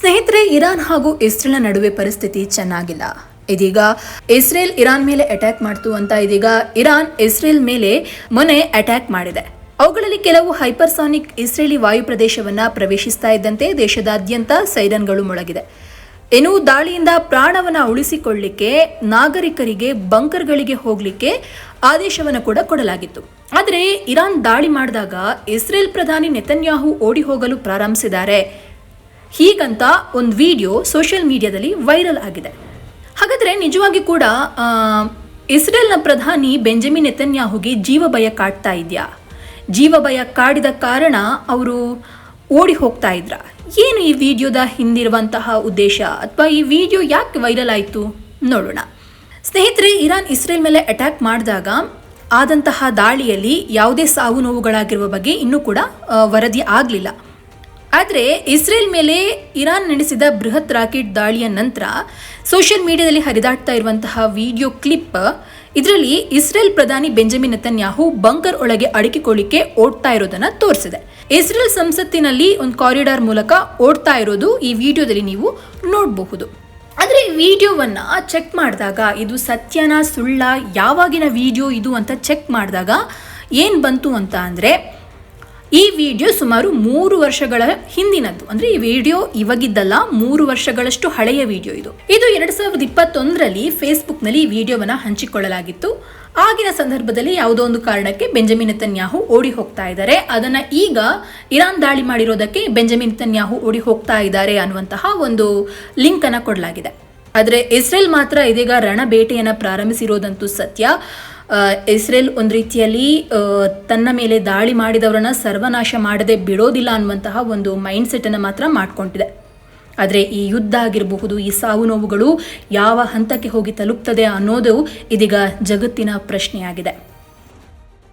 ಸ್ನೇಹಿತರೆ, ಇರಾನ್ ಹಾಗೂ ಇಸ್ರೇಲ್ನ ನಡುವೆ ಪರಿಸ್ಥಿತಿ ಚೆನ್ನಾಗಿಲ್ಲ. ಇದೀಗ ಇಸ್ರೇಲ್ ಇರಾನ್ ಮೇಲೆ ಅಟ್ಯಾಕ್ ಮಾಡ್ತು ಅಂತ ಇದೀಗ ಇರಾನ್ ಇಸ್ರೇಲ್ ಮೇಲೆ ಮೊನ್ನೆ ಅಟ್ಯಾಕ್ ಮಾಡಿದೆ. ಅವುಗಳಲ್ಲಿ ಕೆಲವು ಹೈಪರ್ಸಾನಿಕ್ ಇಸ್ರೇಲಿ ವಾಯು ಪ್ರದೇಶವನ್ನ ಪ್ರವೇಶಿಸ್ತಾ ಇದ್ದಂತೆ ದೇಶದಾದ್ಯಂತ ಸೈರನ್ಗಳು ಮೊಳಗಿದೆ ಇನ್ನು ದಾಳಿಯಿಂದ ಪ್ರಾಣವನ್ನ ಉಳಿಸಿಕೊಳ್ಳಿಕ್ಕೆ, ನಾಗರಿಕರಿಗೆ ಬಂಕರ್ಗಳಿಗೆ ಹೋಗಲಿಕ್ಕೆ ಆದೇಶವನ್ನು ಕೂಡ ಕೊಡಲಾಗಿತ್ತು. ಆದರೆ ಇರಾನ್ ದಾಳಿ ಮಾಡಿದಾಗ ಇಸ್ರೇಲ್ ಪ್ರಧಾನಿ ನೆತನ್ಯಾಹು ಓಡಿ ಹೋಗಲು ಪ್ರಾರಂಭಿಸಿದ್ದಾರೆ. ಹೀಗಂತ ಒಂದು ವಿಡಿಯೋ ಸೋಷಿಯಲ್ ಮೀಡಿಯಾದಲ್ಲಿ ವೈರಲ್ ಆಗಿದೆ. ಹಾಗಾದರೆ ನಿಜವಾಗಿ ಕೂಡ ಇಸ್ರೇಲ್ನ ಪ್ರಧಾನಿ ಬೆಂಜಮಿನ್ ನೆತನ್ಯಾಹುಗೆ ಜೀವ ಭಯ ಕಾಡ್ತಾ ಇದೆಯಾ? ಜೀವ ಭಯ ಕಾಡಿದ ಕಾರಣ ಅವರು ಓಡಿ ಹೋಗ್ತಾ ಇದ್ರ? ಏನು ಈ ವಿಡಿಯೋದ ಹಿಂದಿರುವಂತಹ ಉದ್ದೇಶ? ಅಥವಾ ಈ ವಿಡಿಯೋ ಯಾಕೆ ವೈರಲ್ ಆಯಿತು? ನೋಡೋಣ. ಸ್ನೇಹಿತರೆ, ಇರಾನ್ ಇಸ್ರೇಲ್ ಮೇಲೆ ಅಟ್ಯಾಕ್ ಮಾಡಿದಾಗ ಆದಂತಹ ದಾಳಿಯಲ್ಲಿ ಯಾವುದೇ ಸಾವು ನೋವುಗಳಾಗಿರುವ ಬಗ್ಗೆ ಇನ್ನೂ ಕೂಡ ವರದಿ ಆಗಲಿಲ್ಲ. ಆದರೆ ಇಸ್ರೇಲ್ ಮೇಲೆ ಇರಾನ್ ನಡೆಸಿದ ಬೃಹತ್ ರಾಕೆಟ್ ದಾಳಿಯ ನಂತರ ಸೋಷಿಯಲ್ ಮೀಡಿಯಾದಲ್ಲಿ ಹರಿದಾಡ್ತಾ ಇರುವಂತಹ ವಿಡಿಯೋ ಕ್ಲಿಪ್, ಇದರಲ್ಲಿ ಇಸ್ರೇಲ್ ಪ್ರಧಾನಿ ಬೆಂಜಮಿನ್ ನತನ್ಯಾಹು ಬಂಕರ್ ಒಳಗೆ ಅಡಕಿಕೊಳ್ಳಿಕ್ಕೆ ಓಡ್ತಾ ಇರೋದನ್ನ ತೋರಿಸಿದೆ. ಇಸ್ರೇಲ್ ಸಂಸತ್ತಿನಲ್ಲಿ ಒಂದು ಕಾರಿಡಾರ್ ಮೂಲಕ ಓಡ್ತಾ ಇರೋದು ಈ ವಿಡಿಯೋದಲ್ಲಿ ನೀವು ನೋಡಬಹುದು. ಆದರೆ ಈ ವಿಡಿಯೋವನ್ನ ಚೆಕ್ ಮಾಡಿದಾಗ ಇದು ಸತ್ಯನ ಸುಳ್ಳ, ಯಾವಾಗಿನ ವಿಡಿಯೋ ಇದು ಅಂತ ಚೆಕ್ ಮಾಡಿದಾಗ ಏನು ಬಂತು ಅಂತ ಅಂದರೆ ಈ ವಿಡಿಯೋ ಸುಮಾರು ಮೂರು ವರ್ಷಗಳ ಹಿಂದಿನದ್ದು. ಅಂದ್ರೆ ಈ ವಿಡಿಯೋ ಇವಾಗಿದ್ದಲ್ಲ, ಮೂರು ವರ್ಷಗಳಷ್ಟು ಹಳೆಯ ವಿಡಿಯೋ ಇದು. ಇದು ಎರಡ್ ಸಾವಿರದ ಇಪ್ಪತ್ತೊಂದರಲ್ಲಿ ಫೇಸ್ಬುಕ್ನಲ್ಲಿ ಈ ವಿಡಿಯೋವನ್ನ ಹಂಚಿಕೊಳ್ಳಲಾಗಿತ್ತು. ಆಗಿನ ಸಂದರ್ಭದಲ್ಲಿ ಯಾವುದೋ ಒಂದು ಕಾರಣಕ್ಕೆ ಬೆಂಜಮಿನ್ ತನ್ಯಾಹು ಓಡಿ ಹೋಗ್ತಾ ಇದ್ದಾರೆ. ಅದನ್ನ ಈಗ ಇರಾನ್ ದಾಳಿ ಮಾಡಿರೋದಕ್ಕೆ ಬೆಂಜಮಿನ್ ತನ್ಯಾಹು ಓಡಿ ಹೋಗ್ತಾ ಇದ್ದಾರೆ ಅನ್ನುವಂತಹ ಒಂದು ಲಿಂಕ್ ಅನ್ನ ಕೊಡಲಾಗಿದೆ. ಆದರೆ ಇಸ್ರೇಲ್ ಮಾತ್ರ ಇದೀಗ ರಣಬೇಟೆಯನ್ನು ಪ್ರಾರಂಭಿಸಿರೋದಂತೂ ಸತ್ಯ. ಇಸ್ರೇಲ್ ಒಂದು ರೀತಿಯಲ್ಲಿ ತನ್ನ ಮೇಲೆ ದಾಳಿ ಮಾಡಿದವರನ್ನ ಸರ್ವನಾಶ ಮಾಡದೆ ಬಿಡೋದಿಲ್ಲ ಅನ್ನುವಂತಹ ಒಂದು ಮೈಂಡ್ ಸೆಟ್ಟನ್ನು ಮಾತ್ರ ಮಾಡ್ಕೊಂಡಿದೆ. ಆದರೆ ಈ ಯುದ್ಧ ಆಗಿರಬಹುದು, ಈ ಸಾವು ನೋವುಗಳು ಯಾವ ಹಂತಕ್ಕೆ ಹೋಗಿ ತಲುಪ್ತದೆ ಅನ್ನೋದು ಇದೀಗ ಜಗತ್ತಿನ ಪ್ರಶ್ನೆಯಾಗಿದೆ.